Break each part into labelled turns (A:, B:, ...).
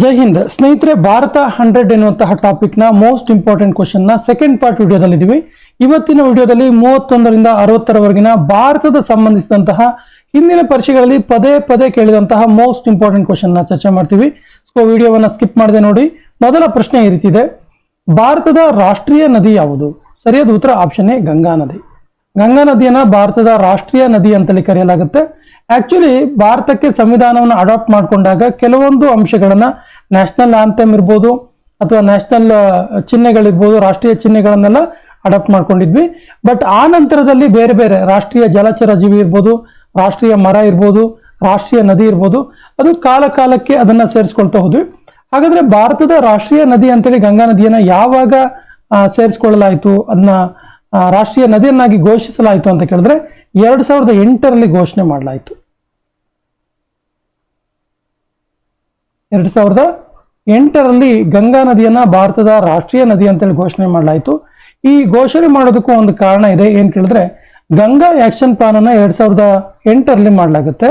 A: ಜೈ ಹಿಂದ್. ಸ್ನೇಹಿತರೆ, ಭಾರತ ಹಂಡ್ರೆಡ್ ಎನ್ನುವಂತಹ ಟಾಪಿಕ್ನ ಮೋಸ್ಟ್ ಇಂಪಾರ್ಟೆಂಟ್ ಕ್ವಶನ್ನ ಸೆಕೆಂಡ್ ಪಾರ್ಟ್ ವಿಡಿಯೋದಲ್ಲಿ ಇದೀವಿ ಇವತ್ತಿನ ವಿಡಿಯೋದಲ್ಲಿ ಮೂವತ್ತೊಂದರಿಂದ ಅರವತ್ತರವರೆಗಿನ ಭಾರತದ ಸಂಬಂಧಿಸಿದಂತಹ ಹಿಂದಿನ ಪರೀಕ್ಷೆಗಳಲ್ಲಿ ಪದೇ ಪದೇ ಕೇಳಿದಂತಹ ಮೋಸ್ಟ್ ಇಂಪಾರ್ಟೆಂಟ್ ಕ್ವಶನ್ನ ಚರ್ಚೆ ಮಾಡ್ತೀವಿ. ಸೊ ವಿಡಿಯೋವನ್ನ ಸ್ಕಿಪ್ ಮಾಡದೆ ನೋಡಿ. ಮೊದಲ ಪ್ರಶ್ನೆ ಈ ರೀತಿ ಇದೆ ಭಾರತದ ರಾಷ್ಟ್ರೀಯ ನದಿ ಯಾವುದು? ಸರಿಯಾದ ಉತ್ತರ ಆಪ್ಷನ್ ಗಂಗಾ ನದಿ. ಗಂಗಾ ನದಿಯನ್ನ ಭಾರತದ ರಾಷ್ಟ್ರೀಯ ನದಿ ಅಂತಲೇ ಕರೆಯಲಾಗುತ್ತೆ. ಆಕ್ಚುಲಿ ಭಾರತಕ್ಕೆ ಸಂವಿಧಾನವನ್ನು ಅಡಾಪ್ಟ್ ಮಾಡಿಕೊಂಡಾಗ ಕೆಲವೊಂದು ಅಂಶಗಳನ್ನ ನ್ಯಾಷನಲ್ ಆಂಥಮ್ ಇರ್ಬೋದು ಅಥವಾ ನ್ಯಾಷನಲ್ ಚಿಹ್ನೆಗಳಿರ್ಬೋದು, ರಾಷ್ಟ್ರೀಯ ಚಿಹ್ನೆಗಳನ್ನೆಲ್ಲ ಅಡಾಪ್ಟ್ ಮಾಡ್ಕೊಂಡಿದ್ವಿ. ಬಟ್ ಆ ನಂತರದಲ್ಲಿ ಬೇರೆ ಬೇರೆ ರಾಷ್ಟ್ರೀಯ ಜಲಚರ ಜೀವಿ ಇರ್ಬೋದು, ರಾಷ್ಟ್ರೀಯ ಮರ ಇರ್ಬೋದು, ರಾಷ್ಟ್ರೀಯ ನದಿ ಇರ್ಬೋದು, ಅದು ಕಾಲ ಕಾಲಕ್ಕೆ ಅದನ್ನ ಸೇರಿಸ್ಕೊಳ್ತಾ ಹೋದ್ವಿ. ಹಾಗಾದ್ರೆ ಭಾರತದ ರಾಷ್ಟ್ರೀಯ ನದಿ ಅಂತೇಳಿ ಗಂಗಾ ನದಿಯನ್ನ ಯಾವಾಗ ಸೇರಿಸ್ಕೊಳ್ಳಲಾಯಿತು ಅದನ್ನ ರಾಷ್ಟ್ರೀಯ ನದಿಯನ್ನಾಗಿ ಘೋಷಿಸಲಾಯಿತು ಅಂತ ಕೇಳಿದ್ರೆ ಎರಡು ಸಾವಿರದ ಎಂಟರಲ್ಲಿ ಘೋಷಣೆ ಮಾಡಲಾಯಿತು. ಎರಡ್ ಸಾವಿರದ ಎಂಟರಲ್ಲಿ ಗಂಗಾ ನದಿಯನ್ನ ಭಾರತದ ರಾಷ್ಟ್ರೀಯ ನದಿ ಅಂತೇಳಿ ಘೋಷಣೆ ಮಾಡಲಾಯಿತು. ಈ ಘೋಷಣೆ ಮಾಡೋದಕ್ಕೂ ಒಂದು ಕಾರಣ ಇದೆ. ಏನು ಕೇಳಿದ್ರೆ ಗಂಗಾ ಆಕ್ಷನ್ ಪ್ಲಾನ್ ಅನ್ನ ಎರಡ್ ಸಾವಿರದ ಎಂಟರಲ್ಲಿ ಮಾಡಲಾಗುತ್ತೆ.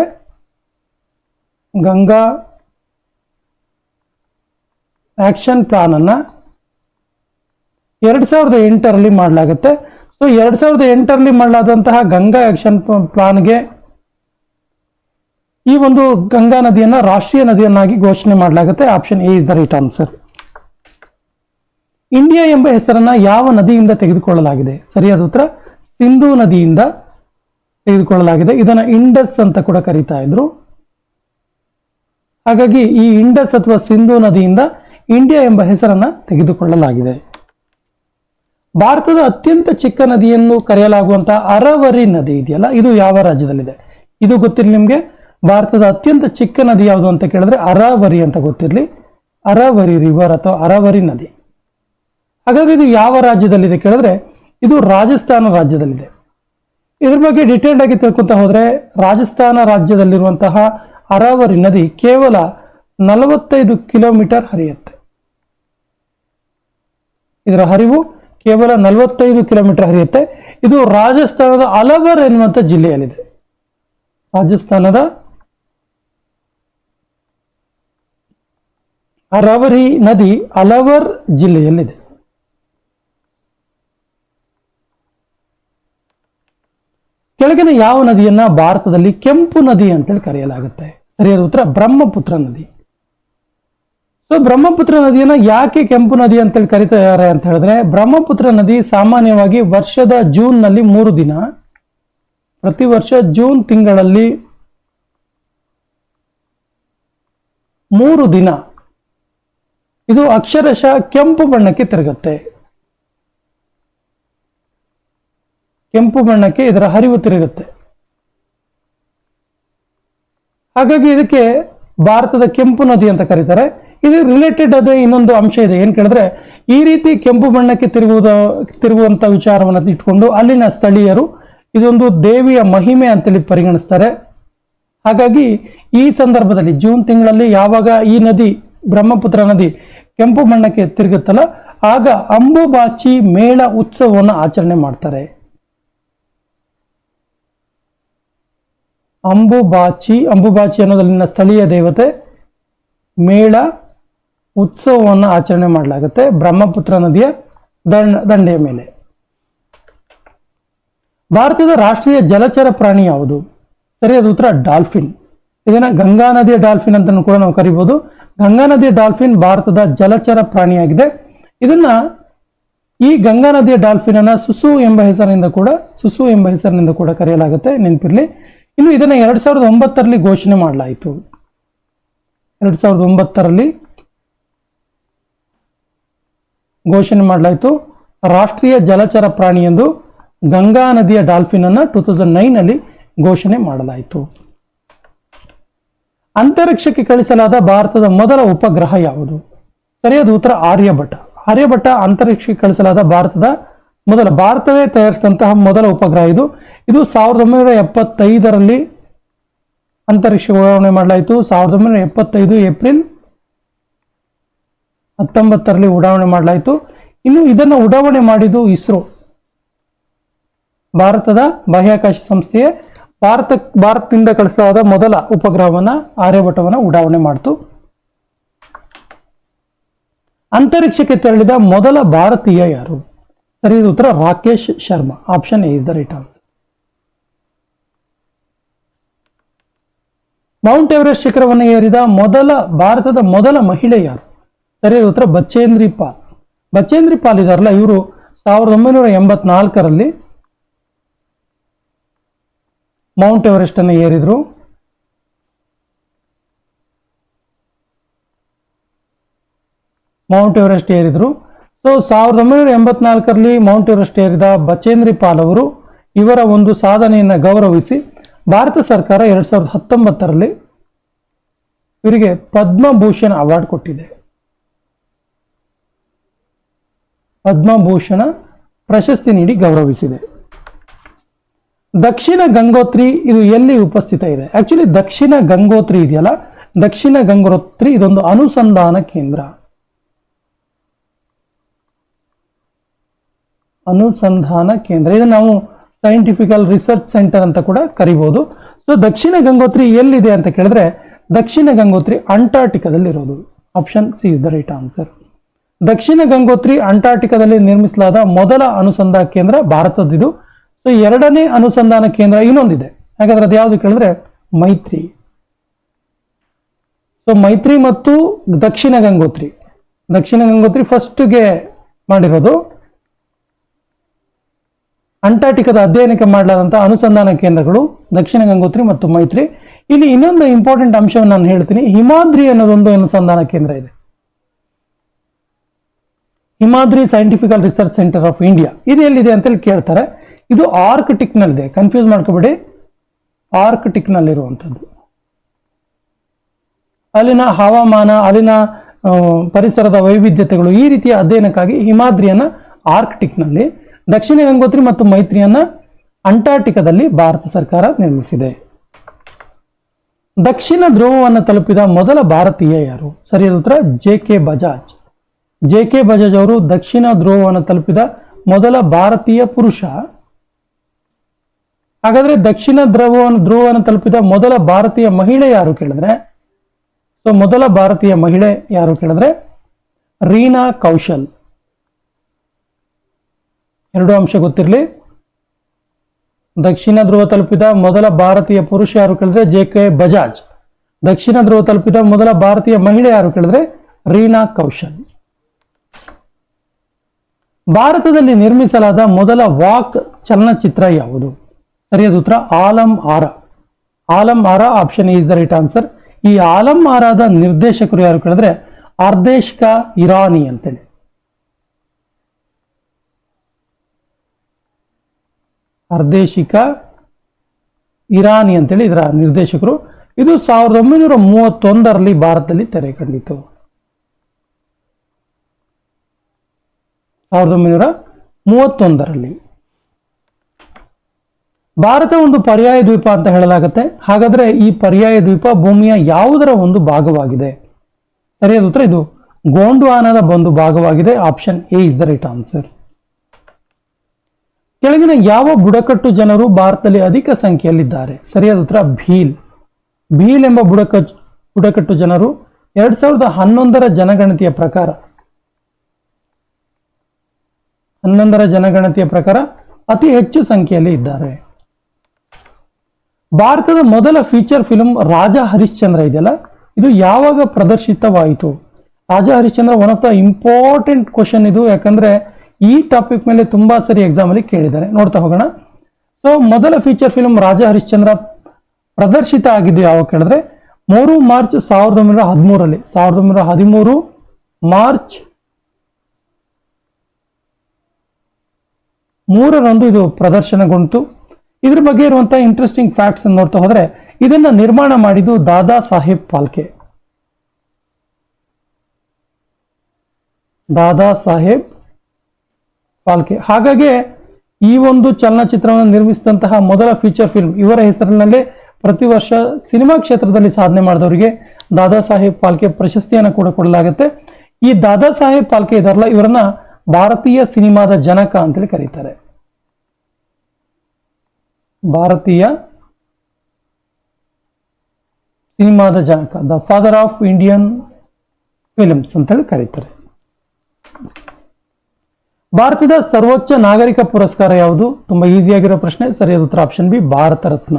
A: ಗಂಗಾ ಆಕ್ಷನ್ ಪ್ಲಾನ್ ಅನ್ನ ಎರಡ್ ಸಾವಿರದ ಎಂಟರಲ್ಲಿ ಮಾಡಲಾಗುತ್ತೆ. ಸೊ ಎರಡ್ ಸಾವಿರದ ಎಂಟರಲ್ಲಿ ಮಾಡಲಾದಂತಹ ಗಂಗಾ ಆಕ್ಷನ್ ಪ್ಲಾನ್ಗೆ ಈ ಒಂದು ಗಂಗಾ ನದಿಯನ್ನ ರಾಷ್ಟ್ರೀಯ ನದಿಯನ್ನಾಗಿ ಘೋಷಣೆ ಮಾಡಲಾಗುತ್ತೆ. Option A is the right answer India ಎಂಬ ಹೆಸರನ್ನ ಯಾವ ನದಿಯಿಂದ ತೆಗೆದುಕೊಳ್ಳಲಾಗಿದೆ? ಸರಿಯಾದ ಉತ್ತರ, ಸಿಂಧೂ ನದಿಯಿಂದ ತೆಗೆದುಕೊಳ್ಳಲಾಗಿದೆ. ಇದನ್ನ ಇಂಡಸ್ ಅಂತ ಕೂಡ ಕರೀತಾ ಇದ್ರು. ಹಾಗಾಗಿ ಈ ಇಂಡಸ್ ಅಥವಾ ಸಿಂಧೂ ನದಿಯಿಂದ ಇಂಡಿಯಾ ಎಂಬ ಹೆಸರನ್ನ ತೆಗೆದುಕೊಳ್ಳಲಾಗಿದೆ. ಭಾರತದ ಅತ್ಯಂತ ಚಿಕ್ಕ ನದಿಯನ್ನು ಕರೆಯಲಾಗುವಂತಹ ಅರವರಿ ನದಿ ಇದೆಯಲ್ಲ, ಇದು ಯಾವ ರಾಜ್ಯದಲ್ಲಿದೆ? ಇದು ಗೊತ್ತಿರಲಿ ನಿಮಗೆ? ಭಾರತದ ಅತ್ಯಂತ ಚಿಕ್ಕ ನದಿ ಯಾವುದು ಅಂತ ಕೇಳಿದ್ರೆ ಅರಾವರಿ ಅಂತ ಗೊತ್ತಿರಲಿ. ಅರಾವರಿ ರಿವರ್ ಅಥವಾ ಅರಾವರಿ ನದಿ. ಹಾಗಾದ್ರೆ ಇದು ಯಾವ ರಾಜ್ಯದಲ್ಲಿದೆ ಕೇಳಿದ್ರೆ ಇದು ರಾಜಸ್ಥಾನ ರಾಜ್ಯದಲ್ಲಿದೆ. ಇದ್ರ ಬಗ್ಗೆ ಡಿಟೇಲ್ಡ್ ಆಗಿ ತಿಳ್ಕೊತಾ ಹೋದರೆ ರಾಜಸ್ಥಾನ ರಾಜ್ಯದಲ್ಲಿರುವಂತಹ ಅರಾವರಿ ನದಿ ಕೇವಲ ನಲವತ್ತೈದು ಕಿಲೋಮೀಟರ್ ಹರಿಯುತ್ತೆ. ಇದರ ಹರಿವು ಕೇವಲ ನಲವತ್ತೈದು ಕಿಲೋಮೀಟರ್ ಹರಿಯುತ್ತೆ. ಇದು ರಾಜಸ್ಥಾನದ ಅಲವರ್ ಎನ್ನುವಂತ ಜಿಲ್ಲೆಯಲ್ಲಿದೆ. ರಾಜಸ್ಥಾನದ ಅರಾವರಿ ನದಿ ಅಲವರ್ ಜಿಲ್ಲೆಯಲ್ಲಿದೆ. ಕೆಳಗಿನ ಯಾವ ನದಿಯನ್ನ ಭಾರತದಲ್ಲಿ ಕೆಂಪು ನದಿ ಅಂತೇಳಿ ಕರೆಯಲಾಗುತ್ತೆ? ಸರಿಯಾದ ಉತ್ತರ, ಬ್ರಹ್ಮಪುತ್ರ ನದಿ. ಸೊ ಬ್ರಹ್ಮಪುತ್ರ ನದಿಯನ್ನ ಯಾಕೆ ಕೆಂಪು ನದಿ ಅಂತೇಳಿ ಕರೀತಾರೆ ಅಂತ ಹೇಳಿದ್ರೆ, ಬ್ರಹ್ಮಪುತ್ರ ನದಿ ಸಾಮಾನ್ಯವಾಗಿ ವರ್ಷದ ಜೂನ್ನಲ್ಲಿ ಮೂರು ದಿನ, ಪ್ರತಿ ವರ್ಷ ಜೂನ್ ತಿಂಗಳಲ್ಲಿ ಮೂರು ದಿನ ಇದು ಅಕ್ಷರಶಃ ಕೆಂಪು ಬಣ್ಣಕ್ಕೆ ತಿರುಗುತ್ತೆ. ಕೆಂಪು ಬಣ್ಣಕ್ಕೆ ಇದರ ಹರಿವು ತಿರುಗುತ್ತೆ. ಹಾಗಾಗಿ ಇದಕ್ಕೆ ಭಾರತದ ಕೆಂಪು ನದಿ ಅಂತ ಕರೀತಾರೆ. ಇದು ರಿಲೇಟೆಡ್ ಅದೇ ಇನ್ನೊಂದು ಅಂಶ ಇದೆ. ಏನು ಕೇಳಿದ್ರೆ, ಈ ರೀತಿ ಕೆಂಪು ಬಣ್ಣಕ್ಕೆ ತಿರುಗುವುದ, ತಿರುಗುವಂತ ವಿಚಾರವನ್ನು ಇಟ್ಕೊಂಡು ಅಲ್ಲಿನ ಸ್ಥಳೀಯರು ಇದೊಂದು ದೇವಿಯ ಮಹಿಮೆ ಅಂತೇಳಿ ಪರಿಗಣಿಸ್ತಾರೆ. ಹಾಗಾಗಿ ಈ ಸಂದರ್ಭದಲ್ಲಿ ಜೂನ್ ತಿಂಗಳಲ್ಲಿ ಯಾವಾಗ ಈ ನದಿ ಬ್ರಹ್ಮಪುತ್ರ ನದಿ ಕೆಂಪು ಬಣ್ಣಕ್ಕೆ ತಿರುಗುತ್ತಲ್ಲ, ಆಗ ಅಂಬುಬಾಚಿ ಮೇಳ ಉತ್ಸವವನ್ನು ಆಚರಣೆ ಮಾಡ್ತಾರೆ. ಅಂಬುಬಾಚಿ ಅಂಬುಬಾಚಿ ಅನ್ನೋದಲ್ಲಿನ ಸ್ಥಳೀಯ ದೇವತೆ ಮೇಳ ಉತ್ಸವವನ್ನು ಆಚರಣೆ ಮಾಡಲಾಗುತ್ತೆ ಬ್ರಹ್ಮಪುತ್ರ ನದಿಯ ದಂಡ, ದಂಡೆಯ ಮೇಲೆ. ಭಾರತದ ರಾಷ್ಟ್ರೀಯ ಜಲಚರ ಪ್ರಾಣಿ ಯಾವುದು? ಸರಿಯಾದ ಉತ್ತರ, ಡಾಲ್ಫಿನ್. ಇದನ್ನ ಗಂಗಾ ನದಿಯ ಡಾಲ್ಫಿನ್ ಅಂತ ಕೂಡ ನಾವು ಕರಿಬಹುದು ಗಂಗಾ ನದಿಯ ಡಾಲ್ಫಿನ್ ಭಾರತದ ಜಲಚರ ಪ್ರಾಣಿಯಾಗಿದೆ. ಇದನ್ನ ಈ ಗಂಗಾ ನದಿಯ ಡಾಲ್ಫಿನ್ ಅನ್ನ ಸುಸು ಎಂಬ ಹೆಸರಿನಿಂದ ಕೂಡ, ಸುಸು ಎಂಬ ಹೆಸರಿನಿಂದ ಕೂಡ ಕರೆಯಲಾಗುತ್ತೆ. ನೆನಪಿರ್ಲಿ. ಇನ್ನು ಇದನ್ನ ಎರಡ್ ಸಾವಿರದ ಒಂಬತ್ತರಲ್ಲಿ ಘೋಷಣೆ ಮಾಡಲಾಯಿತು. ಎರಡ್ ಸಾವಿರದ ಒಂಬತ್ತರಲ್ಲಿ ಘೋಷಣೆ ಮಾಡಲಾಯಿತು. ರಾಷ್ಟ್ರೀಯ ಜಲಚರ ಪ್ರಾಣಿ ಎಂದು ಗಂಗಾ ನದಿಯ ಡಾಲ್ಫಿನ್ ಅನ್ನ ಟೂ ತೌಸಂಡ್ ನೈನ್ ಘೋಷಣೆ ಮಾಡಲಾಯಿತು. ಅಂತರಿಕ್ಷಕ್ಕೆ ಕಳಿಸಲಾದ ಭಾರತದ ಮೊದಲ ಉಪಗ್ರಹ ಯಾವುದು? ಸರಿಯಾದ ಉತ್ತರ ಆರ್ಯಭಟ. ಆರ್ಯಭಟ ಅಂತರಿಕ್ಷಕ್ಕೆ ಕಳಿಸಲಾದ ಭಾರತದ ಮೊದಲ, ಭಾರತವೇ ತಯಾರಿಸಿದಂತಹ ಮೊದಲ ಉಪಗ್ರಹ ಇದು. ಇದು ಸಾವಿರದ ಒಂಬೈನೂರ ಎಪ್ಪತ್ತೈದರಲ್ಲಿ ಅಂತರಿಕ್ಷ ಉಡಾವಣೆ ಮಾಡಲಾಯಿತು. ಸಾವಿರದ ಒಂಬೈನೂರ ಎಪ್ಪತ್ತೈದು ಏಪ್ರಿಲ್ ಹತ್ತೊಂಬತ್ತರಲ್ಲಿ ಉಡಾವಣೆ ಮಾಡಲಾಯಿತು. ಇನ್ನು ಇದನ್ನು ಉಡಾವಣೆ ಮಾಡಿದ್ದು ಇಸ್ರೋ, ಭಾರತದ ಬಾಹ್ಯಾಕಾಶ ಸಂಸ್ಥೆಯೇ. ಭಾರತ ಭಾರತದಿಂದ ಕಳಿಸಲಾದ ಮೊದಲ ಉಪಗ್ರಹವನ್ನ ಆರ್ಯಭಟವನ್ನ ಉಡಾವಣೆ ಮಾಡಿತು. ಅಂತರಿಕ್ಷಕ್ಕೆ ತೆರಳಿದ ಮೊದಲ ಭಾರತೀಯ ಯಾರು? ಸರಿ ಉತ್ತರ Rakesh Sharma. Option A is the right answer Mount Everest ಶಿಖರವನ್ನು ಏರಿದ ಮೊದಲ ಭಾರತದ ಮೊದಲ ಮಹಿಳೆ ಯಾರು? ಸರಿಯಾದ ಉತ್ತರ ಬಚೇಂದ್ರಿ ಪಾಲ್. ಬಚೇಂದ್ರಿ ಪಾಲ್ ಇದಾರಲ್ಲ, ಇವರು ಸಾವಿರದ ಒಂಬೈನೂರ ಎಂಬತ್ನಾಲ್ಕರಲ್ಲಿ ಮೌಂಟ್ ಎವರೆಸ್ಟ್ ಅನ್ನು ಏರಿದ್ರು. ಮೌಂಟ್ ಎವರೆಸ್ಟ್ ಏರಿದರು. ಸೊ ಸಾವಿರದ ಒಂಬೈನೂರ ಎಂಬತ್ನಾಲ್ಕರಲ್ಲಿ ಮೌಂಟ್ ಎವರೆಸ್ಟ್ ಏರಿದ ಬಚೇಂದ್ರಿ ಪಾಲ್ ಅವರು ಇವರ ಒಂದು ಸಾಧನೆಯನ್ನು ಗೌರವಿಸಿ ಭಾರತ ಸರ್ಕಾರ ಎರಡು ಸಾವಿರದ ಹತ್ತೊಂಬತ್ತರಲ್ಲಿ ಇವರಿಗೆ ಪದ್ಮಭೂಷಣ ಅವಾರ್ಡ್ ಕೊಟ್ಟಿದೆ. ಪದ್ಮಭೂಷಣ ಪ್ರಶಸ್ತಿ ನೀಡಿ ಗೌರವಿಸಿದೆ. ದಕ್ಷಿಣ ಗಂಗೋತ್ರಿ ಇದು ಎಲ್ಲಿ ಉಪಸ್ಥಿತ ಇದೆ? ಆಕ್ಚುಲಿ ದಕ್ಷಿಣ ಗಂಗೋತ್ರಿ ಇದೆಯಲ್ಲ? ದಕ್ಷಿಣ ಗಂಗೋತ್ರಿ ಇದೊಂದು ಅನುಸಂಧಾನ ಕೇಂದ್ರ. ಅನುಸಂಧಾನ ಕೇಂದ್ರ. ಇದನ್ನು ನಾವು ಸೈಂಟಿಫಿಕಲ್ ರಿಸರ್ಚ್ ಸೆಂಟರ್ ಅಂತ ಕೂಡ ಕರಿಬಹುದು ಸೊ ದಕ್ಷಿಣ ಗಂಗೋತ್ರಿ ಎಲ್ಲಿದೆ ಅಂತ ಕೇಳಿದ್ರೆ, Dakshin Gangotri ಅಂಟಾರ್ಟಿಕಾದಲ್ಲಿರೋದು. Option C is the right answer Dakshin Gangotri ಅಂಟಾರ್ಟಿಕಾದಲ್ಲಿ ನಿರ್ಮಿಸಲಾದ ಮೊದಲ ಅನುಸಂಧಾನ ಕೇಂದ್ರ ಭಾರತದ್ದಿದು ಸೊ ಎರಡನೇ ಅನುಸಂಧಾನ ಕೇಂದ್ರ ಇನ್ನೊಂದಿದೆ. ಯಾಕಂದ್ರೆ ಅದು ಯಾವುದು ಕೇಳಿದ್ರೆ ಮೈತ್ರಿ. ಸೊ ಮೈತ್ರಿ ಮತ್ತು ದಕ್ಷಿಣ ಗಂಗೋತ್ರಿ. ದಕ್ಷಿಣ ಗಂಗೋತ್ರಿ ಫಸ್ಟ್ಗೆ ಮಾಡಿರೋದು ಅಂಟಾರ್ಟಿಕಾದ ಅಧ್ಯಯನಕ್ಕೆ ಮಾಡಲಾದಂಥ ಅನುಸಂಧಾನ ಕೇಂದ್ರಗಳು ದಕ್ಷಿಣ ಗಂಗೋತ್ರಿ ಮತ್ತು ಮೈತ್ರಿ. ಇಲ್ಲಿ ಇನ್ನೊಂದು ಇಂಪಾರ್ಟೆಂಟ್ ಅಂಶವನ್ನು ನಾನು ಹೇಳ್ತೀನಿ. ಹಿಮಾದ್ರಿ ಅನ್ನೋದೊಂದು ಅನುಸಂಧಾನ ಕೇಂದ್ರ ಇದೆ. Himadri scientifical research centre of India ಇದು ಎಲ್ಲಿದೆ ಅಂತೇಳಿ ಕೇಳ್ತಾರೆ. ಇದು ಆರ್ಕ್ಟಿಕ್ನಲ್ಲಿದೆ ಕನ್ಫ್ಯೂಸ್ ಮಾಡ್ಕೋಬೇಡಿ. ಆರ್ಕ್ಟಿಕ್ನಲ್ಲಿರುವಂಥದ್ದು ಅಲ್ಲಿನ ಹವಾಮಾನ, ಅಲ್ಲಿನ ಪರಿಸರದ ವೈವಿಧ್ಯತೆಗಳು ಈ ರೀತಿಯ ಅಧ್ಯಯನಕ್ಕಾಗಿ ಹಿಮಾದ್ರಿಯನ್ನ ಆರ್ಕ್ಟಿಕ್ನಲ್ಲಿ ದಕ್ಷಿಣ ಗಂಗೋತ್ರಿ ಮತ್ತು ಮೈತ್ರಿಯನ್ನ ಅಂಟಾರ್ಟಿಕಾದಲ್ಲಿ ಭಾರತ ಸರ್ಕಾರ ನಿರ್ಮಿಸಿದೆ. ದಕ್ಷಿಣ ಧ್ರುವವನ್ನು ತಲುಪಿದ ಮೊದಲ ಭಾರತೀಯ ಯಾರು? ಸರಿಯಾದ ಉತ್ತರ, J K Bajaj. J K Bajaj ಅವರು ದಕ್ಷಿಣ ಧ್ರುವವನ್ನು ತಲುಪಿದ ಮೊದಲ ಭಾರತೀಯ ಪುರುಷ. ಹಾಗಾದ್ರೆ ದಕ್ಷಿಣ ಧ್ರುವವನ್ನು ಧ್ರುವವನ್ನು ತಲುಪಿದ ಮೊದಲ ಭಾರತೀಯ ಮಹಿಳೆ ಯಾರು ಕೇಳಿದ್ರೆ? ಸೊ ಮೊದಲ ಭಾರತೀಯ ಮಹಿಳೆ ಯಾರು ಕೇಳಿದ್ರೆ? ರೀನಾ ಕೌಶಲ್. ಎರಡು ಅಂಶ ಗೊತ್ತಿರಲಿ. ದಕ್ಷಿಣ ಧ್ರುವ ತಲುಪಿದ ಮೊದಲ ಭಾರತೀಯ ಪುರುಷ ಯಾರು ಕೇಳಿದ್ರೆ? J K Bajaj. ದಕ್ಷಿಣ ಧ್ರುವ ತಲುಪಿದ ಮೊದಲ ಭಾರತೀಯ ಮಹಿಳೆ ಯಾರು ಕೇಳಿದ್ರೆ? ರೀನಾ ಕೌಶಲ್. ಭಾರತದಲ್ಲಿ ನಿರ್ಮಿಸಲಾದ ಮೊದಲ ವಾಕ್ ಚಲನಚಿತ್ರ ಯಾವುದು? ಸರಿಯಾದ ಉತ್ತರ, Alam Ara. Alam Ara option is the right answer ಈ ಆಲಂ ಆರಾದ ನಿರ್ದೇಶಕರು ಯಾರು ಕೇಳಿದ್ರೆ, ಅರ್ದೇಶಕ ಇರಾನಿ ಅಂತೇಳಿ. ಅರ್ದೇಶಿಕ ಇರಾನಿ ಅಂತೇಳಿ ಇದರ ನಿರ್ದೇಶಕರು. ಇದು ಸಾವಿರದ ಒಂಬೈನೂರ ಮೂವತ್ತೊಂದರಲ್ಲಿ ಭಾರತದಲ್ಲಿ ತೆರೆ ಕಂಡಿತು. ಸಾವಿರದ ಒಂಬೈನೂರ ಮೂವತ್ತೊಂದರಲ್ಲಿ. ಭಾರತ ಒಂದು ಪರ್ಯಾಯ ದ್ವೀಪ ಅಂತ ಹೇಳಲಾಗುತ್ತೆ. ಹಾಗಾದ್ರೆ ಈ ಪರ್ಯಾಯ ದ್ವೀಪ ಭೂಮಿಯ ಯಾವುದರ ಒಂದು ಭಾಗವಾಗಿದೆ? ಸರಿಯಾದ ಉತ್ತರ ಇದು ಗೋಂಡ್ವಾನದ ಒಂದು ಭಾಗವಾಗಿದೆ. Option A is the right answer. ಕೆಳಗಿನ ಯಾವ ಬುಡಕಟ್ಟು ಜನರು ಭಾರತದಲ್ಲಿ ಅಧಿಕ ಸಂಖ್ಯೆಯಲ್ಲಿದ್ದಾರೆ? ಸರಿಯಾದ ಉತ್ತರ ಭೀಲ್. ಭೀಲ್ ಎಂಬ ಬುಡಕಟ್ಟು ಬುಡಕಟ್ಟು ಜನರು ಎರಡ್ ಸಾವಿರದ ಹನ್ನೊಂದರ ಜನಗಣತಿಯ ಪ್ರಕಾರ ಹನ್ನೊಂದರ ಜನಗಣತಿಯ ಪ್ರಕಾರ ಅತಿ ಹೆಚ್ಚು ಸಂಖ್ಯೆಯಲ್ಲಿ ಇದ್ದಾರೆ. ಭಾರತದ ಮೊದಲ ಫೀಚರ್ ಫಿಲ್ಮ್ ರಾಜ ಹರಿಶ್ಚಂದ್ರ ಇದೆಯಲ್ಲ? ಇದು ಯಾವಾಗ ಪ್ರದರ್ಶಿತವಾಯಿತು? Raja Harishchandra one of the important question ಇದು. ಯಾಕಂದ್ರೆ ಈ ಟಾಪಿಕ್ ಮೇಲೆ ತುಂಬಾ ಸರಿ ಎಕ್ಸಾಮ್ ಅಲ್ಲಿ ಕೇಳಿದ್ದಾರೆ. ನೋಡ್ತಾ ಹೋಗೋಣ. ಸೊ ಮೊದಲ ಫೀಚರ್ ಫಿಲ್ಮ್ ರಾಜ ಹರಿಶ್ಚಂದ್ರ ಪ್ರದರ್ಶಿತ ಆಗಿದ್ದು ಯಾವಾಗ ಕೇಳಿದ್ರೆ? ಮೂರು ಮಾರ್ಚ್ ಸಾವಿರದ ಒಂಬೈನೂರ ಹದಿಮೂರಲ್ಲಿ ಸಾವಿರದ ಒಂಬೈನೂರ ಹದಿಮೂರು ಮಾರ್ಚ್ ಮೂರರಂದು ಇದು ಪ್ರದರ್ಶನಗೊಂಡಿತು. ಇದ್ರ ಬಗ್ಗೆ ಇರುವಂಥ ಇಂಟ್ರೆಸ್ಟಿಂಗ್ ಫ್ಯಾಕ್ಟ್ಸ್ ನೋಡ್ತಾ ಹೋದ್ರೆ ಇದನ್ನ ನಿರ್ಮಾಣ ಮಾಡಿದ್ದು ದಾದಾ ಸಾಹೇಬ್ ಪಾಲ್ಕೆ ದಾದಾ ಸಾಹೇಬ್ ಪಾಲ್ಕೆ ಹಾಗಾಗಿ ಈ ಒಂದು ಚಲನಚಿತ್ರವನ್ನು ನಿರ್ಮಿಸಿದಂತಹ ಮೊದಲ ಫೀಚರ್ ಫಿಲ್ಮ್ ಇವರ ಹೆಸರಿನಲ್ಲೇ ಪ್ರತಿ ವರ್ಷ ಸಿನಿಮಾ ಕ್ಷೇತ್ರದಲ್ಲಿ ಸಾಧನೆ ಮಾಡಿದವರಿಗೆ ದಾದಾ ಸಾಹೇಬ್ ಪಾಲ್ಕೆ ಪ್ರಶಸ್ತಿಯನ್ನು ಕೂಡ ಕೊಡಲಾಗುತ್ತೆ. ಈ ದಾದಾ ಸಾಹೇಬ್ ಪಾಲ್ಕೆ ಇದಾರಲ್ಲ, ಇವರನ್ನ ಭಾರತೀಯ ಸಿನಿಮಾದ ಜನಕ ಅಂತೇಳಿ ಕರೀತಾರೆ. ಭಾರತೀಯ ಸಿನಿಮಾದ ಜನಕ, the father of Indian films ಅಂತೇಳಿ ಕರೀತಾರೆ. ಭಾರತದ ಸರ್ವೋಚ್ಚ ನಾಗರಿಕ ಪುರಸ್ಕಾರ ಯಾವುದು? ತುಂಬಾ ಈಸಿಯಾಗಿರೋ ಪ್ರಶ್ನೆ, ಸರಿಯಾದ ಉತ್ತರ option B Bharat Ratna.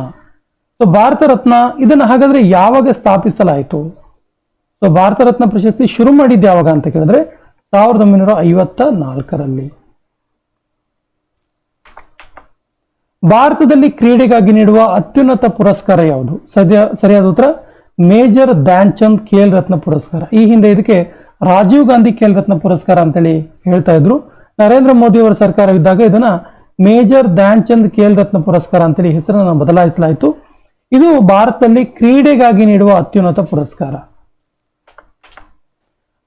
A: So Bharat Ratna, ಇದನ್ನು ಹಾಗಾದ್ರೆ ಯಾವಾಗ ಸ್ಥಾಪಿಸಲಾಯಿತು? ಸೊ ಭಾರತ ರತ್ನ ಪ್ರಶಸ್ತಿ ಶುರು ಮಾಡಿದ್ದು ಯಾವಾಗ ಅಂತ ಕೇಳಿದ್ರೆ ಸಾವಿರದ ಒಂಬೈನೂರ ಐವತ್ತ ನಾಲ್ಕರಲ್ಲಿ. ಭಾರತದಲ್ಲಿ ಕ್ರೀಡೆಗಾಗಿ ನೀಡುವ ಅತ್ಯುನ್ನತ ಪುರಸ್ಕಾರ ಯಾವುದು? ಸದ್ಯ, ಸರಿಯಾದ ಉತ್ತರ, ಮೇಜರ್ ಧ್ಯಾನ್ ಚಂದ್ ಖೇಲ್ ರತ್ನ ಪುರಸ್ಕಾರ. ಈ ಹಿಂದೆ ಇದಕ್ಕೆ ರಾಜೀವ್ ಗಾಂಧಿ ಖೇಲ್ ರತ್ನ ಪುರಸ್ಕಾರ ಅಂತೇಳಿ ಹೇಳ್ತಾ ಇದ್ರು. ನರೇಂದ್ರ ಮೋದಿ ಅವರ ಸರ್ಕಾರವಿದ್ದಾಗ ಇದನ್ನ ಮೇಜರ್ ಧ್ಯಾನ್ ಚಂದ್ ಖೇಲ್ ರತ್ನ ಪುರಸ್ಕಾರ ಅಂತೇಳಿ ಹೆಸರನ್ನು ಬದಲಾಯಿಸಲಾಯಿತು. ಇದು ಭಾರತದಲ್ಲಿ ಕ್ರೀಡೆಗಾಗಿ ನೀಡುವ ಅತ್ಯುನ್ನತ ಪುರಸ್ಕಾರ.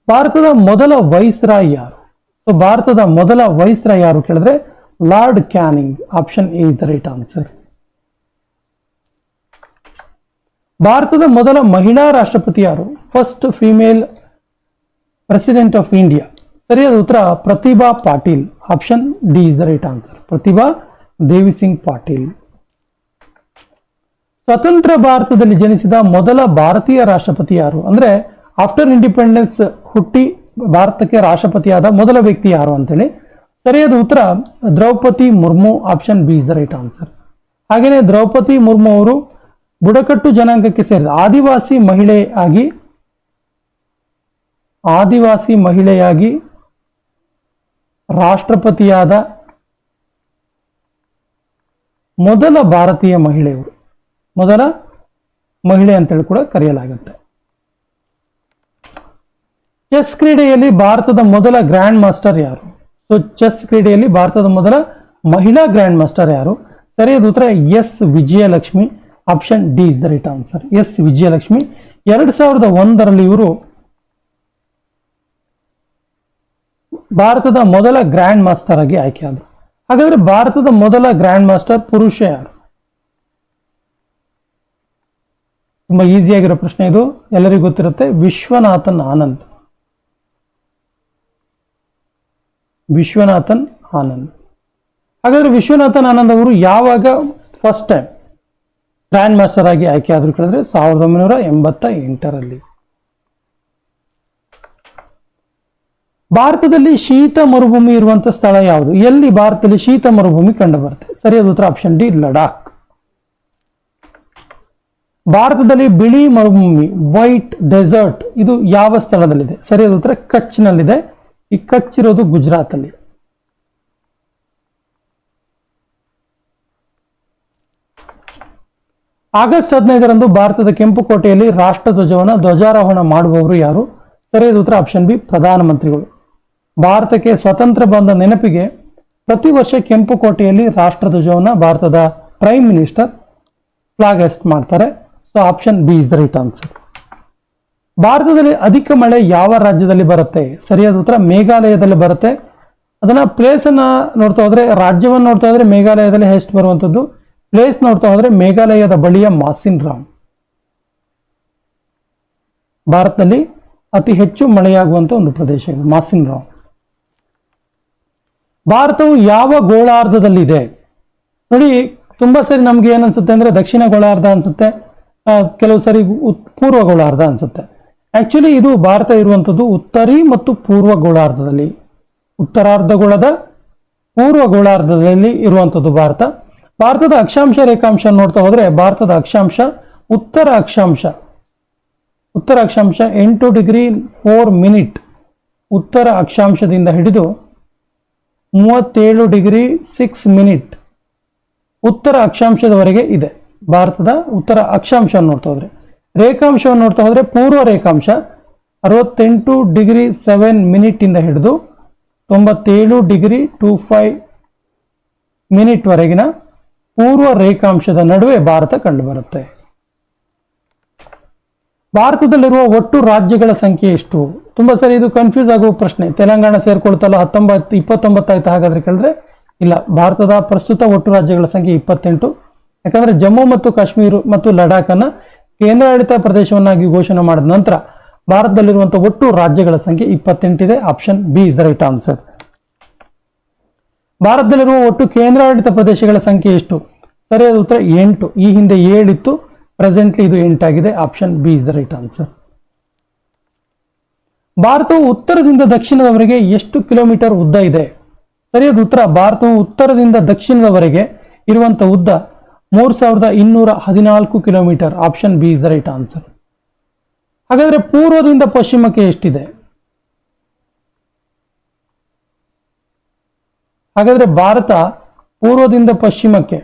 A: ಭಾರತದ ಮೊದಲ ವೈಸ್ರಾಯ್ ಯಾರು? ಸೊ ಭಾರತದ ಮೊದಲ ವೈಸ್ರಾಯ್ ಯಾರು ಕೇಳಿದ್ರೆ Lord Canning option A is the right answer. ಭಾರತದ ಮೊದಲ ಮಹಿಳಾ ರಾಷ್ಟ್ರಪತಿ ಯಾರು first female president of India. ಸರಿಯಾದ ಉತ್ತರ, Pratibha Patil. Option D is the right answer. Pratibha Devi Singh Patil. ಸ್ವತಂತ್ರ ಭಾರತದಲ್ಲಿ ಜನಿಸಿದ ಮೊದಲ ಭಾರತೀಯ ರಾಷ್ಟ್ರಪತಿ ಯಾರು ಅಂದ್ರೆ ಆಫ್ಟರ್ ಇಂಡಿಪೆಂಡೆನ್ಸ್ ಹುಟ್ಟಿ ಭಾರತಕ್ಕೆ ರಾಷ್ಟ್ರಪತಿಯಾದ ಮೊದಲ ವ್ಯಕ್ತಿ ಯಾರು ಅಂತೇಳಿ ಸರಿಯಾದ ಉತ್ತರ Droupadi Murmu option B is the right answer ಹಾಗೆಯೇ ದ್ರೌಪದಿ ಮುರ್ಮು ಅವರು ಬುಡಕಟ್ಟು ಜನಾಂಗಕ್ಕೆ ಸೇರಿದ ಆದಿವಾಸಿ ಮಹಿಳೆಯಾಗಿ ಆದಿವಾಸಿ ಮಹಿಳೆಯಾಗಿ ರಾಷ್ಟ್ರಪತಿಯಾದ ಮೊದಲ ಭಾರತೀಯ ಮಹಿಳೆಯವರು ಮೊದಲ ಮಹಿಳೆ ಅಂತೇಳಿ ಕೂಡ ಕರೆಯಲಾಗುತ್ತೆ. ಚೆಸ್ ಕ್ರೀಡೆಯಲ್ಲಿ ಭಾರತದ ಮೊದಲ ಗ್ರ್ಯಾಂಡ್ ಮಾಸ್ಟರ್ ಯಾರು? ಸೊ ಚೆಸ್ ಕ್ರೀಡೆಯಲ್ಲಿ ಭಾರತದ ಮೊದಲ ಮಹಿಳಾ ಗ್ರ್ಯಾಂಡ್ ಮಾಸ್ಟರ್ ಯಾರು? ಸರಿಯಾದ ಉತ್ತರ S Vijayalakshmi option D is the right answer S Vijayalakshmi, ಎರಡು ಸಾವಿರದ ಒಂದರಲ್ಲಿ ಇವರು ಭಾರತದ ಮೊದಲ ಗ್ರ್ಯಾಂಡ್ ಮಾಸ್ಟರ್ ಆಗಿ ಆಯ್ಕೆಯಾದರು ಹಾಗಾದ್ರೆ ಭಾರತದ ಮೊದಲ ಗ್ರ್ಯಾಂಡ್ ಮಾಸ್ಟರ್ ಪುರುಷ ಯಾರು? ತುಂಬಾ ಈಸಿಯಾಗಿರೋ ಪ್ರಶ್ನೆ ಇದು. ಎಲ್ಲರಿಗೂ ಗೊತ್ತಿರುತ್ತೆ, ವಿಶ್ವನಾಥನ್ ಆನಂದ್. ವಿಶ್ವನಾಥನ್ ಆನಂದ್. ಹಾಗಾದ್ರೆ ವಿಶ್ವನಾಥನ್ ಆನಂದ್ ಅವರು ಯಾವಾಗ ಫಸ್ಟ್ ಟೈಮ್ ಗ್ರ್ಯಾಂಡ್ ಮಾಸ್ಟರ್ ಆಗಿ ಆಯ್ಕೆ ಆದ್ರು ಕೇಳಿದ್ರೆ ಸಾವಿರದ ಒಂಬೈನೂರ ಎಂಬತ್ತ ಎಂಟರಲ್ಲಿ. ಭಾರತದಲ್ಲಿ ಶೀತ ಮರುಭೂಮಿ ಇರುವಂತಹ ಸ್ಥಳ ಯಾವುದು? ಎಲ್ಲಿ ಭಾರತದಲ್ಲಿ ಶೀತ ಮರುಭೂಮಿ ಕಂಡು ಬರುತ್ತೆ ಸರಿಯಾದ ಉತ್ತರ ಆಪ್ಷನ್ ಡಿ, ಲಡಾಖ್. ಭಾರತದಲ್ಲಿ ಬಿಳಿ ಮರುಭೂಮಿ ವೈಟ್ ಡೆಸರ್ಟ್ ಇದು ಯಾವ ಸ್ಥಳದಲ್ಲಿದೆ? ಸರಿಯಾದ ಉತ್ತರ ಕಚ್ನಲ್ಲಿದೆ. ಈ ಗುಜರಾತ್ ಅಲ್ಲಿ ಆಗಸ್ಟ್ ಹದಿನೈದರಂದು ಭಾರತದ ಕೆಂಪು ಕೋಟೆಯಲ್ಲಿ ರಾಷ್ಟ್ರಧ್ವಜವನ್ನು ಧ್ವಜಾರೋಹಣ ಮಾಡುವವರು ಯಾರು? ಸರಿಯಾದ ಉತ್ತರ ಆಪ್ಷನ್ ಬಿ, ಪ್ರಧಾನಮಂತ್ರಿಗಳು. ಭಾರತಕ್ಕೆ ಸ್ವತಂತ್ರ ಬಂದ ನೆನಪಿಗೆ ಪ್ರತಿ ವರ್ಷ ಕೆಂಪು ಕೋಟೆಯಲ್ಲಿ ರಾಷ್ಟ್ರಧ್ವಜವನ್ನು ಭಾರತದ ಪ್ರೈಮ್ ಮಿನಿಸ್ಟರ್ ಫ್ಲಾಗ್ ಎಸ್ಟ್ ಮಾಡ್ತಾರೆ? So, option B is the right answer. ಭಾರತದಲ್ಲಿ ಅಧಿಕ ಮಳೆ ಯಾವ ರಾಜ್ಯದಲ್ಲಿ ಬರುತ್ತೆ? ಸರಿಯಾದ ಉತ್ತರ ಮೇಘಾಲಯದಲ್ಲಿ ಬರುತ್ತೆ. ಅದನ್ನ ಪ್ಲೇಸ್ ಅನ್ನ ನೋಡ್ತಾ ಹೋದ್ರೆ, ರಾಜ್ಯವನ್ನು ನೋಡ್ತಾ ಹೋದ್ರೆ ಮೇಘಾಲಯದಲ್ಲಿ ಹೆಸ್ಟ್ ಬರುವಂತದ್ದು. ಪ್ಲೇಸ್ ನೋಡ್ತಾ ಹೋದ್ರೆ ಮೇಘಾಲಯದ ಬಳಿಯ ಮಾಸಿನ್ ರಾಮ್ ಭಾರತದಲ್ಲಿ ಅತಿ ಹೆಚ್ಚು ಮಳೆಯಾಗುವಂತ ಒಂದು ಪ್ರದೇಶ ಇದು ಮಾಸಿನ್ ರಾಮ್ ಭಾರತವು ಯಾವ ಗೋಳಾರ್ಧದಲ್ಲಿದೆ? ನೋಡಿ, ತುಂಬಾ ಸರಿ ನಮ್ಗೆ ಏನನ್ಸುತ್ತೆ ಅಂದ್ರೆ ದಕ್ಷಿಣ ಗೋಳಾರ್ಧ ಅನ್ಸುತ್ತೆ. ಕೆಲವು ಸರಿ ಪೂರ್ವ ಗೋಳಾರ್ಧ ಅನ್ಸುತ್ತೆ. ಆಕ್ಚುಲಿ ಇದು ಭಾರತ ಇರುವಂಥದ್ದು ಉತ್ತರಿ ಮತ್ತು ಪೂರ್ವ ಗೋಳಾರ್ಧದಲ್ಲಿ ಉತ್ತರಾರ್ಧಗೋಳದ ಪೂರ್ವ ಗೋಳಾರ್ಧದಲ್ಲಿ ಇರುವಂಥದ್ದು ಭಾರತ. ಭಾರತದ ಅಕ್ಷಾಂಶ ರೇಖಾಂಶ ನೋಡ್ತಾ ಹೋದರೆ ಭಾರತದ ಅಕ್ಷಾಂಶ ಉತ್ತರ ಅಕ್ಷಾಂಶ ಉತ್ತರ ಅಕ್ಷಾಂಶ ಎಂಟು ಡಿಗ್ರಿ ಫೋರ್ ಮಿನಿಟ್ ಉತ್ತರ ಅಕ್ಷಾಂಶದಿಂದ ಹಿಡಿದು ಮೂವತ್ತೇಳು ಡಿಗ್ರಿ ಸಿಕ್ಸ್ ಮಿನಿಟ್ ಉತ್ತರ ಅಕ್ಷಾಂಶದವರೆಗೆ ಇದೆ. ಭಾರತದ ಉತ್ತರ ಅಕ್ಷಾಂಶ ನೋಡ್ತಾ ಹೋದ್ರೆ ರೇಖಾಂಶವನ್ನು ನೋಡ್ತಾ ಹೋದರೆ ಪೂರ್ವ ರೇಖಾಂಶ ಅರವತ್ತೆಂಟು ಡಿಗ್ರಿ ಸೆವೆನ್ ಮಿನಿಟಿಂದ ಹಿಡಿದು ತೊಂಬತ್ತೇಳು ಡಿಗ್ರಿ ಟೂ ಫೈವ್ ಮಿನಿಟ್ ವರೆಗಿನ ಪೂರ್ವ ರೇಖಾಂಶದ ನಡುವೆ ಭಾರತ ಕಂಡುಬರುತ್ತೆ. ಭಾರತದಲ್ಲಿರುವ ಒಟ್ಟು ರಾಜ್ಯಗಳ ಸಂಖ್ಯೆ ಎಷ್ಟು? ತುಂಬ ಸರಿ, ಇದು ಕನ್ಫ್ಯೂಸ್ ಆಗುವ ಪ್ರಶ್ನೆ. ತೆಲಂಗಾಣ ಸೇರ್ಕೊಳ್ತಲ್ಲ, ಹತ್ತೊಂಬತ್ತು ಇಪ್ಪತ್ತೊಂಬತ್ತಾಯ್ತು ಹಾಗಾದ್ರೆ ಕೇಳಿದ್ರೆ ಇಲ್ಲ. ಭಾರತದ ಪ್ರಸ್ತುತ ಒಟ್ಟು ರಾಜ್ಯಗಳ ಸಂಖ್ಯೆ ಇಪ್ಪತ್ತೆಂಟು. ಯಾಕಂದ್ರೆ ಜಮ್ಮು ಮತ್ತು ಕಾಶ್ಮೀರ ಮತ್ತು ಲಡಾಖ್ ಅನ್ನ ಕೇಂದ್ರಾಡಳಿತ ಪ್ರದೇಶವನ್ನಾಗಿ ಘೋಷಣೆ ಮಾಡಿದ ನಂತರ ಭಾರತದಲ್ಲಿರುವಂತಹ ಒಟ್ಟು ರಾಜ್ಯಗಳ ಸಂಖ್ಯೆ ಇಪ್ಪತ್ತೆಂಟಿದೆ. Option B is the right answer. ಭಾರತದಲ್ಲಿರುವ ಒಟ್ಟು ಕೇಂದ್ರಾಡಳಿತ ಪ್ರದೇಶಗಳ ಸಂಖ್ಯೆ ಎಷ್ಟು? ಸರಿಯಾದ ಉತ್ತರ ಎಂಟು. ಈ ಹಿಂದೆ ಏಳಿತ್ತು. ಪ್ರೆಸೆಂಟ್ಲಿ ಇದು ಎಂಟಾಗಿದೆ. Option B is the right answer. ಭಾರತವು ಉತ್ತರದಿಂದ ದಕ್ಷಿಣದವರೆಗೆ ಎಷ್ಟು ಕಿಲೋಮೀಟರ್ ಉದ್ದ ಇದೆ? ಸರಿಯಾದ ಉತ್ತರ, ಭಾರತವು ಉತ್ತರದಿಂದ ದಕ್ಷಿಣದವರೆಗೆ ಇರುವಂತಹ ಉದ್ದ ಮೂರು ಸಾವಿರದ ಇನ್ನೂರ ಹದಿನಾಲ್ಕು kilometre. Option B is the right answer. ಹಾಗಾದ್ರೆ ಪೂರ್ವದಿಂದ ಪಶ್ಚಿಮಕ್ಕೆ ಎಷ್ಟಿದೆ? ಹಾಗಾದ್ರೆ ಭಾರತ ಪೂರ್ವದಿಂದ ಪಶ್ಚಿಮಕ್ಕೆ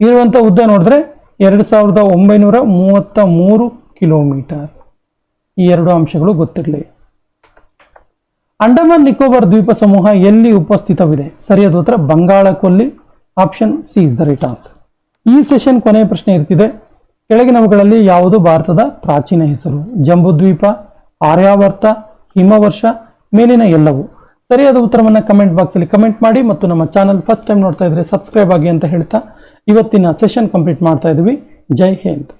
A: ಇರುವಂಥ ಉದ್ದ ನೋಡಿದ್ರೆ ಎರಡು ಸಾವಿರದ ಒಂಬೈನೂರ ಮೂವತ್ತ ಮೂರು ಕಿಲೋಮೀಟರ್. ಈ ಎರಡು ಅಂಶಗಳು ಗೊತ್ತಿರಲಿ. ಅಂಡಮಾನ್ ನಿಕೋಬಾರ್ ದ್ವೀಪ ಸಮೂಹ ಎಲ್ಲಿ ಉಪಸ್ಥಿತವಿದೆ? ಸರಿಯಾದ ಉತ್ತರ ಬಂಗಾಳ ಕೊಲ್ಲಿ option C is the right answer ಈ ಸೆಷನ್ ಕೊನೆಯ ಪ್ರಶ್ನೆ ಇರ್ತಿದೆ. ಕೆಳಗಿನವುಗಳಲ್ಲಿ ಯಾವುದು ಭಾರತದ ಪ್ರಾಚೀನ ಹೆಸರು? ಜಂಬುದ್ವೀಪ ಆರ್ಯಾವರ್ತ, ಹಿಮವರ್ಷ, ಮೇಲಿನ ಎಲ್ಲವೂ. ಸರಿಯಾದ ಉತ್ತರವನ್ನು ಕಮೆಂಟ್ ಬಾಕ್ಸಲ್ಲಿ ಕಮೆಂಟ್ ಮಾಡಿ ಮತ್ತು ನಮ್ಮ ಚಾನಲ್ ಫಸ್ಟ್ ಟೈಮ್ ನೋಡ್ತಾ ಇದ್ರೆ ಸಬ್ಸ್ಕ್ರೈಬ್ ಆಗಿ ಅಂತ ಹೇಳ್ತಾ ಇವತ್ತಿನ ಸೆಷನ್ ಕಂಪ್ಲೀಟ್ ಮಾಡ್ತಾ ಇದ್ವಿ ಜೈ ಹಿಂದ್.